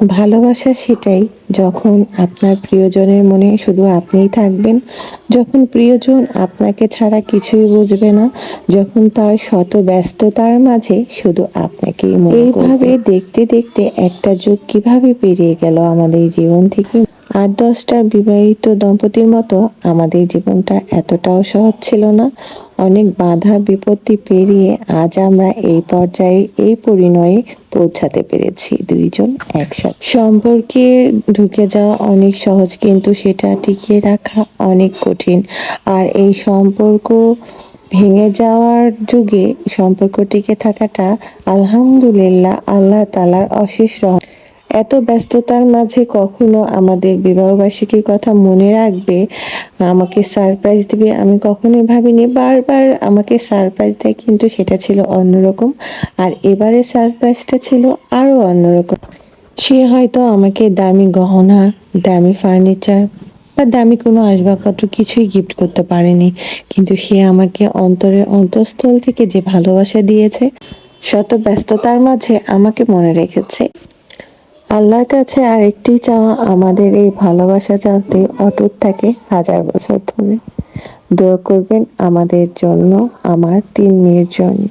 ভালোবাসা সেটাই যখন আপনার প্রিয়জনের মনে শুধু আপনিই থাকবেন যখন প্রিয়জন আপনাকে ছাড়া কিছুই বুঝবে না যখন তার শত ব্যস্ততার মাঝে শুধু আপনাকেই মনে এইভাবে দেখতে দেখতে একটা যুগ কীভাবে পেরিয়ে গেল আমাদের জীবন থেকে? আট দশটা বিবাহিত দম্পতির মতো আমাদের জীবনটা এতটাও সহজ ছিল না। অনেক বাধা বিপত্তি পেরিয়ে আজ আমরা এই পর্যায়ে, এই পরিণয়ে পৌঁছাতে পেরেছি দুইজন একসাথে। সম্পর্কে ঢুকে যাওয়া অনেক সহজ, কিন্তু সেটা টিকিয়ে রাখা অনেক কঠিন। আর এই সম্পর্ক ভেঙে যাওয়ার যুগে সম্পর্ক টিকে থাকাটা আলহামদুলিল্লাহ আল্লাহ তালার অশেষ রহম এত ব্যস্ততার মাঝে কখনো আমাদের বিবাহবার্ষিকীর কথা মনে রাখবে? আমাকে সারপ্রাইজ দিবে, আমি কখনোই ভাবিনি। বারবার আমাকে সারপ্রাইজ দেয়, কিন্তু সেটা ছিল অন্যরকম। আর এবারে সারপ্রাইজটা ছিল আরও অন্যরকম। সে হয়তো আমাকে দামি গহনা, দামি ফার্নিচার বা দামি কোনো আসবাবপত্র কিছুই গিফট করতে পারেনি। কিন্তু সে আমাকে অন্তরে অন্তঃস্থল থেকে যে ভালোবাসা দিয়েছে, শত ব্যস্ততার মাঝে আমাকে মনে রেখেছে। আল্লাহর কাছে আরেকটি চাওয়া আমাদের এই ভালোবাসা জানতে অটুট থাকে হাজার বছর ধরে। দোয়া করবেন আমাদের জন্য, আমার তিন মেয়ের জন্য।